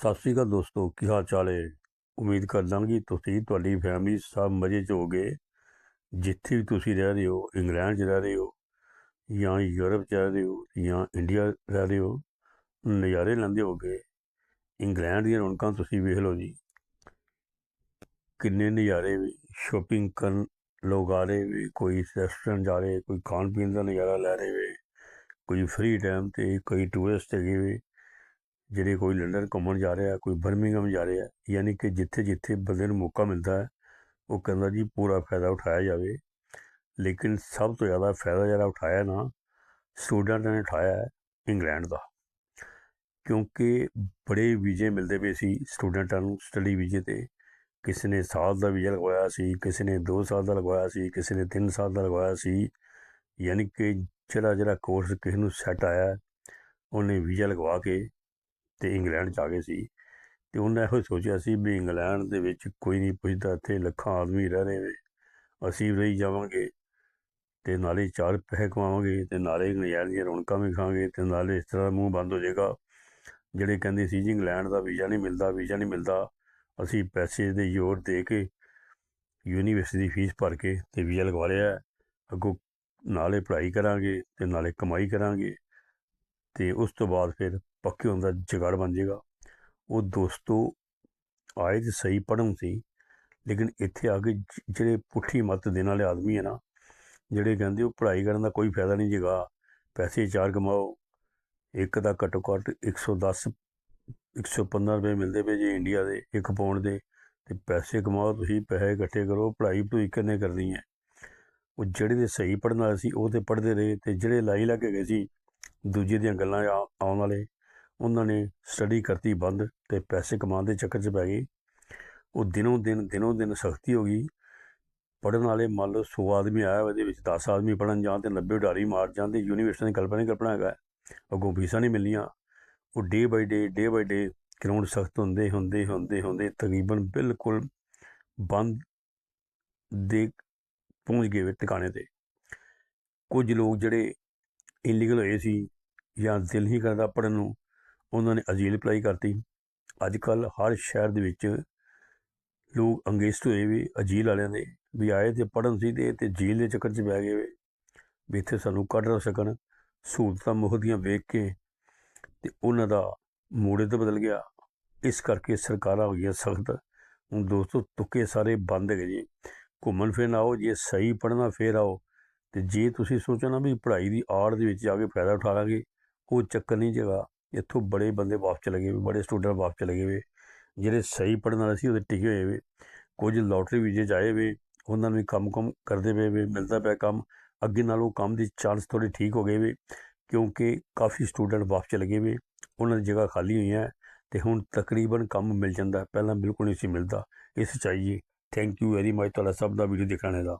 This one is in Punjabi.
ਸਤਿ ਸ਼੍ਰੀ ਅਕਾਲ ਦੋਸਤੋ, ਕੀ ਹਾਲ ਚਾਲ ਹੈ ਉਮੀਦ ਕਰਦਾ ਕਿ ਤੁਸੀਂ, ਤੁਹਾਡੀ ਫੈਮਿਲੀ ਸਭ ਮਜ਼ੇ 'ਚ ਹੋਗੇ ਜਿੱਥੇ ਵੀ ਤੁਸੀਂ ਰਹਿ ਰਹੇ ਹੋ, ਇੰਗਲੈਂਡ 'ਚ ਰਹਿ ਰਹੇ ਹੋ, ਜਾਂ ਯੂਰਪ 'ਚ ਰਹਿ ਰਹੇ ਹੋ, ਜਾਂ ਇੰਡੀਆ ਰਹਿ ਰਹੇ ਹੋ, ਨਜ਼ਾਰੇ ਲੈਂਦੇ ਹੋਗੇ ਇੰਗਲੈਂਡ ਦੀਆਂ ਰੌਣਕਾਂ ਤੁਸੀਂ ਵੇਖ ਲਓ ਜੀ। ਕਿੰਨੇ ਨਜ਼ਾਰੇ ਵੀ ਸ਼ੋਪਿੰਗ ਕਰਨ ਲੋਕ ਆ ਰਹੇ ਵੀ, ਕੋਈ ਰੈਸਟੋਰੈਂਟ ਜਾ ਰਹੇ, ਕੋਈ ਖਾਣ ਪੀਣ ਦਾ ਨਜ਼ਾਰਾ ਲੈ ਰਹੇ ਵੇ, ਕੋਈ ਫ੍ਰੀ ਟਾਈਮ ਤੇ, ਕੋਈ ਟੂਰਿਸਟ ਹੈਗੇ ਵੀ ਜਿਹੜੇ ਕੋਈ ਲੰਡਨ ਘੁੰਮਣ ਜਾ ਰਿਹਾ, ਕੋਈ ਬਰਮਿੰਗਮ ਜਾ ਰਿਹਾ, ਯਾਨੀ ਕਿ ਜਿੱਥੇ ਜਿੱਥੇ ਬੰਦੇ ਨੂੰ ਮੌਕਾ ਮਿਲਦਾ ਹੈ, ਉਹ ਕਹਿੰਦਾ ਜੀ ਪੂਰਾ ਫਾਇਦਾ ਉਠਾਇਆ ਜਾਵੇ। ਲੇਕਿਨ ਸਭ ਤੋਂ ਜ਼ਿਆਦਾ ਫਾਇਦਾ ਜਿਹੜਾ ਉਠਾਇਆ ਨਾ, ਸਟੂਡੈਂਟਾਂ ਨੇ ਉਠਾਇਆ ਇੰਗਲੈਂਡ ਦਾ। ਕਿਉਂਕਿ ਬੜੇ ਵੀਜ਼ੇ ਮਿਲਦੇ ਪਏ ਸੀ ਸਟੂਡੈਂਟਾਂ ਨੂੰ ਸਟੱਡੀ ਵੀਜ਼ੇ ਤੇ। ਕਿਸੇ ਨੇ ਸਾਲ ਦਾ ਵੀਜ਼ਾ ਲਗਵਾਇਆ ਸੀ, ਕਿਸੇ ਨੇ 2 ਸਾਲ ਦਾ ਲਗਵਾਇਆ ਸੀ, ਕਿਸੇ ਨੇ 3 ਸਾਲ ਦਾ ਲਗਵਾਇਆ ਸੀ। ਯਾਨੀ ਕਿ ਜਿਹੜਾ ਜਿਹੜਾ ਕੋਰਸ ਕਿਸੇ ਨੂੰ ਸੈੱਟ ਆਇਆ, ਉਹਨੇ ਵੀਜ਼ਾ ਲਗਵਾ ਕੇ ਤੇ ਇੰਗਲੈਂਡ ਚ ਆ ਗਏ ਸੀ। ਤੇ ਉਹਨਾਂ ਇਹੋ ਸੋਚਿਆ ਸੀ ਵੀ ਇੰਗਲੈਂਡ ਦੇ ਵਿੱਚ ਕੋਈ ਨਹੀਂ ਪੁੱਛਦਾ, ਇੱਥੇ ਲੱਖਾਂ ਆਦਮੀ ਰਹਿ ਰਹੇ ਨੇ। ਅਸੀਂ ਰਹੀ ਜਾਵਾਂਗੇ ਤੇ ਨਾਲੇ ਚਾਰ ਪੈਸੇ ਕਮਾਵਾਂਗੇ ਤੇ ਨਾਲੇ ਨਜ਼ਾਰੇ ਦੀਆਂ ਰੌਣਕਾਂ ਵੀ ਖਾਵਾਂਗੇ ਤੇ ਨਾਲੇ ਇਸ ਤਰ੍ਹਾਂ ਮੂੰਹ ਬੰਦ ਹੋ ਜਾਏਗਾ। ਜਿਹੜੇ ਕਹਿੰਦੇ ਸੀ ਜੀ ਇੰਗਲੈਂਡ ਦਾ ਵੀਜ਼ਾ ਨਹੀਂ ਮਿਲਦਾ, ਵੀਜ਼ਾ ਨਹੀਂ ਮਿਲਦਾ, ਅਸੀਂ ਪੈਸੇ ਦੇ ਜ਼ੋਰ ਦੇ ਕੇ ਯੂਨੀਵਰਸਿਟੀ ਦੀ ਫੀਸ ਭਰ ਕੇ ਤੇ ਵੀਜ਼ਾ ਲਗਵਾ ਲਿਆ। ਅੱਗੋਂ ਨਾਲੇ ਪੜ੍ਹਾਈ ਕਰਾਂਗੇ ਤੇ ਨਾਲੇ ਕਮਾਈ ਕਰਾਂਗੇ। ਤੇ ਉਸ ਤੋਂ ਬਾਅਦ ਫਿਰ ਪੱਕੇ ਹੋਣ ਦਾ ਜਗਾੜ ਬਣ ਜਾਏਗਾ ਉਹ ਦੋਸਤੋ ਆਏ ਤੇ ਸਹੀ ਪੜਨ ਸੀ, ਲੇਕਿਨ ਇੱਥੇ ਆ ਕੇ ਜਿਹੜੇ ਪੁੱਠੀ ਮੱਤ ਦੇਣ ਵਾਲੇ ਆਦਮੀ ਹੈ ਨਾ, ਜਿਹੜੇ ਕਹਿੰਦੇ ਉਹ ਪੜ੍ਹਾਈ ਕਰਨ ਦਾ ਕੋਈ ਫਾਇਦਾ ਨਹੀਂ ਜੇਗਾ, ਪੈਸੇ ਚਾਰ ਕਮਾਓ, ਇੱਕ ਦਾ ਘੱਟੋ ਘੱਟ 110 115 ਰੁਪਏ ਮਿਲਦੇ ਪਏ ਜੀ ਇੰਡੀਆ ਦੇ, ਇੱਕ ਪਾਉਣ ਦੇ, ਤੇ ਪੈਸੇ ਕਮਾਓ ਤੁਸੀਂ, ਪੈਸੇ ਇਕੱਠੇ ਕਰੋ, ਪੜ੍ਹਾਈ ਭੂਈ ਕਿੰਨੇ ਕਰਨੀ ਹੈ। ਉਹ ਜਿਹੜੇ ਦੇ ਸਹੀ ਪੜਨ ਵਾਲੇ ਸੀ, ਉਹ ਤੇ ਪੜ੍ਹਦੇ ਰਹੇ, ਤੇ ਜਿਹੜੇ ਲਾਈ ਲੱਗ ਗਏ ਸੀ ਦੂਜੇ ਦੀਆਂ ਗੱਲਾਂ ਆ- ਆਉਣ ਵਾਲੇ। ਉਹਨਾਂ ਨੇ ਸਟੱਡੀ ਕਰਤੀ ਬੰਦ ਤੇ ਪੈਸੇ ਕਮਾਉਣ ਦੇ ਚੱਕਰ 'ਚ ਪੈ ਗਏ। ਉਹ ਦਿਨੋਂ ਦਿਨ ਦਿਨੋਂ ਦਿਨ ਸਖਤੀ ਹੋ ਗਈ। ਪੜਨ ਵਾਲੇ ਮੰਨ ਲਓ 100 ਆਦਮੀ ਆਇਆ ਉਹਦੇ ਵਿੱਚ 10 ਆਦਮੀ ਪੜਨ ਜਾਣ ਤੇ 90 ਉਡਾਰੀ ਮਾਰ ਜਾਣ ਤੇ ਯੂਨੀਵਰਸਿਟੀ ਦੀ ਕਲਪਨਾ ਹੀ ਕਲਪਨਾ ਹੈਗਾ। ਅੱਗੋਂ ਫੀਸਾਂ ਨਹੀਂ ਮਿਲਣੀਆਂ। ਉਹ ਡੇ ਬਾਈ ਡੇ ਡੇ ਬਾਈ ਡੇ ਗਰਾਊਂਡ ਸਖਤ ਹੁੰਦੇ ਹੁੰਦੇ ਹੁੰਦੇ ਹੁੰਦੇ ਤਕਰੀਬਨ ਬਿਲਕੁਲ ਬੰਦ ਦੇ ਪਹੁੰਚ ਗਏ ਟਿਕਾਣੇ ਤੇ। ਕੁਝ ਲੋਕ ਜਿਹੜੇ ਇਲੀਗਲ ਹੋਏ ਸੀ ਜਾਂ ਦਿਲ ਹੀ ਕਰਦਾ ਪੜਨ ਨੂੰ, ਉਹਨਾਂ ਨੇ ਅਜੀਲ ਅਪਲਾਈ ਕਰਤੀ। ਅੱਜ ਕੱਲ ਹਰ ਸ਼ਹਿਰ ਦੇ ਵਿੱਚ ਲੋਕ ਅੰਗੇਸਟ ਹੋਏ ਵੀ ਅਜੀਲ ਵਾਲਿਆਂ ਦੇ ਵੀ ਆਏ ਤੇ ਪੜਨ ਸੀ ਤੇ ਤੇ ਜੀਲ ਦੇ ਚੱਕਰ 'ਚ ਬਹਿ ਗਏ ਵੇ। ਵੀ ਇੱਥੇ ਸਾਨੂੰ ਕੱਢ ਨਾ ਸਕਣ। ਸਹੂਲਤਾਂ ਮੁਹਦੀਆਂ ਵੇਖ ਕੇ ਤੇ ਉਹਨਾਂ ਦਾ ਮੂੜੇ ਤੋਂ ਬਦਲ ਗਿਆ। ਇਸ ਕਰਕੇ ਸਰਕਾਰਾਂ ਹੋ ਗਈਆਂ ਸਖਤ। ਹੁਣ ਦੋਸਤੋ, ਤੁੱਕੇ ਸਾਰੇ ਬੰਦ ਹੈਗੇ ਜੀ। ਘੁੰਮਣ ਫਿਰਨ ਆਓ, ਜੇ ਸਹੀ ਪੜਨਾ ਫੇਰ ਆਓ। ਤੇ ਜੇ ਤੁਸੀਂ ਸੋਚੋ ਨਾ ਵੀ ਪੜ੍ਹਾਈ ਦੀ ਆੜ ਦੇ ਵਿੱਚ ਜਾ ਕੇ ਫਾਇਦਾ ਉਠਾ ਲਾਂਗੇ ਉਹ ਚੱਕਰ ਨਹੀਂ ਜਗਾ। ਇੱਥੋਂ ਬੜੇ ਬੰਦੇ ਵਾਪਸ ਚਲੇ ਗਏ ਬੜੇ ਸਟੂਡੈਂਟ ਵਾਪਸ ਚਲੇ ਗਏ ਵੇ, ਜਿਹੜੇ ਸਹੀ ਪੜਨ ਵਾਲੇ ਸੀ ਉਹਦੇ ਟਿਕੇ ਹੋਏ ਵੇ। ਕੁਝ ਲੋਟਰੀ ਵੀਜ਼ੇ 'ਚ ਆਏ ਵੇ, ਉਹਨਾਂ ਨੂੰ ਵੀ ਕੰਮ ਕੰਮ ਕਰਦੇ ਪਏ ਵੇ, ਮਿਲਦਾ ਪਿਆ ਕੰਮ। ਅੱਗੇ ਨਾਲੋਂ ਕੰਮ ਦੀ ਚਾਂਸ ਥੋੜੀ ਠੀਕ ਹੋ ਗਏ ਵੇ, ਕਿਉਂਕਿ ਕਾਫੀ ਸਟੂਡੈਂਟ ਵਾਪਸ ਚਲੇ ਗਏ ਵੇ, ਉਹਨਾਂ ਦੀ ਜਗ੍ਹਾ ਖਾਲੀ ਹੋਈਆਂ ਹੈ ਤੇ ਹੁਣ ਤਕਰੀਬਨ ਕੰਮ ਮਿਲ ਜਾਂਦਾ। ਪਹਿਲਾਂ ਬਿਲਕੁਲ ਨਹੀਂ ਸੀ ਮਿਲਦਾ। ਇਸ ਸੱਚਾਈ ਥੈਂਕ ਯੂ ਵੈਰੀ ਮਚ ਤੁਹਾਡਾ ਸਭ ਦਾ ਵੀਡੀਓ ਦੇਖਣ ਦਾ।